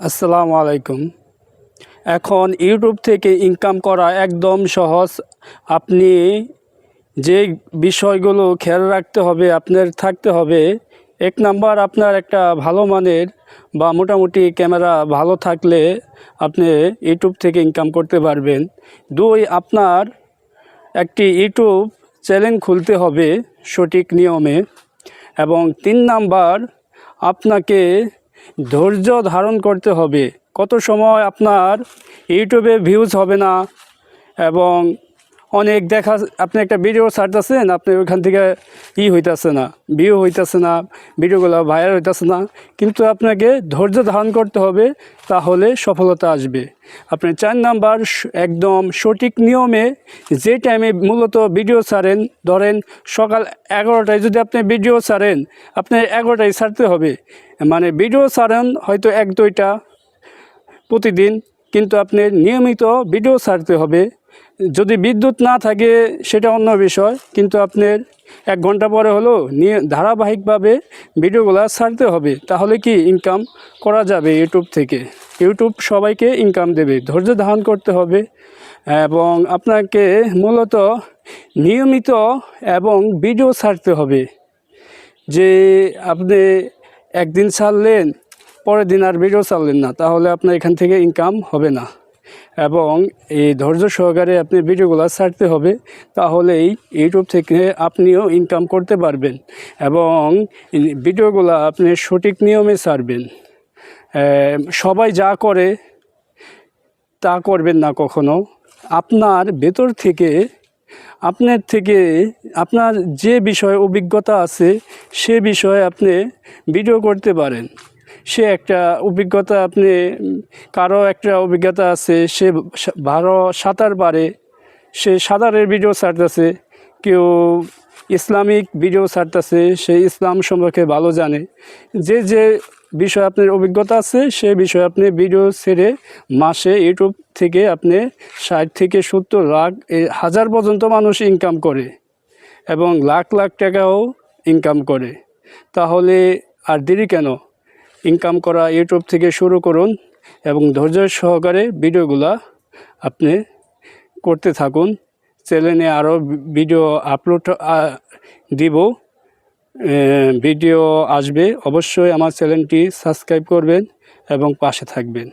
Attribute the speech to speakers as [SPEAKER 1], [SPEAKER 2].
[SPEAKER 1] আসসালামু আলাইকুম। এখন ইউটিউব থেকে ইনকাম করা একদম সহজ। আপনি যে বিষয়গুলো খেয়াল রাখতে হবে, আপনার থাকতে হবে, এক নাম্বার আপনার একটা ভালো মানের বা মোটামুটি ক্যামেরা ভালো থাকলে আপনি ইউটিউব থেকে ইনকাম করতে পারবেন। দুই, আপনার একটি ইউটিউব চ্যানেল খুলতে হবে সঠিক নিয়মে। এবং তিন নাম্বার, আপনাকে ধৈর্য ধারণ করতে হবে। কত সময় আপনার ইউটিউবে ভিউজ হবে না এবং অনেক দেখা, আপনি একটা ভিডিও ছাড়তেছেন, আপনি ওইখান থেকে ই হইতেছে না ভিউ হইতেছে না, ভিডিওগুলো ভাইরাল হইতেছে না। কিন্তু আপনাকে ধৈর্য ধারণ করতে হবে, তাহলে সফলতা আসবে। আপনি চার নাম্বার একদম সঠিক নিয়মে যে টাইমে মূলত ভিডিও ছাড়েন, ধরেন সকাল এগারোটায় যদি আপনি ভিডিও ছাড়েন, আপনি এগারোটায় ছাড়তে হবে। মানে ভিডিও ছাড়েন হয়তো এক দুইটা প্রতিদিন, কিন্তু আপনি নিয়মিত ভিডিও ছাড়তে হবে। যদি বিদ্যুৎ না থাকে, সেটা অন্য বিষয়। কিন্তু আপনার এক ঘণ্টা পরে হলেও নিয়ে ধারাবাহিকভাবে ভিডিওগুলো ছাড়তে হবে, তাহলে কি ইনকাম করা যাবে ইউটিউব থেকে? ইউটিউব সবাইকে ইনকাম দেবে, ধৈর্য ধারণ করতে হবে। এবং আপনাকে মূলত নিয়মিত এবং ভিডিও ছাড়তে হবে। যে আপনি একদিন ছাড়লেন, পরের দিন আর ভিডিও ছাড়লেন না, তাহলে আপনার এখান থেকে ইনকাম হবে না। এবং এই ধৈর্য সহকারে আপনি ভিডিওগুলো ছাড়তে হবে, তাহলেই ইউটিউব থেকে আপনিও ইনকাম করতে পারবেন এবং ভিডিওগুলো আপনি সঠিক নিয়মে ছাড়বেন। সবাই যা করে তা করবেন না কখনো। আপনার ভেতর থেকে, আপনার থেকে, আপনার যে বিষয়ে অভিজ্ঞতা আছে সে বিষয়ে আপনি ভিডিও করতে পারেন। সে একটা অভিজ্ঞতা আপনি, কারও একটা অভিজ্ঞতা আছে, সে ভালো সাঁতার পারে, সে সাঁতারের ভিডিও ছাড়তেছে, কেউ ইসলামিক ভিডিও ছাড়তেছে, সে ইসলাম সম্পর্কে ভালো জানে। যে যে বিষয়ে আপনার অভিজ্ঞতা আছে, সে বিষয়ে আপনি ভিডিও ছেড়ে মাসে ইউটিউব থেকে আপনি ষাট থেকে সত্তর লাখ হাজার পর্যন্ত মানুষ ইনকাম করে এবং লাখ লাখ টাকাও ইনকাম করে। তাহলে আর দেরি কেন? ইনকাম করা ইউটিউব থেকে শুরু করুন এবং ধৈর্য সহকারে ভিডিওগুলা আপনি করতে থাকুন। চ্যানেলে আরও ভিডিও আপলোড দিব। ভিডিও আসবে। অবশ্যই আমার চ্যানেলটি সাবস্ক্রাইব করবেন এবং পাশে থাকবেন।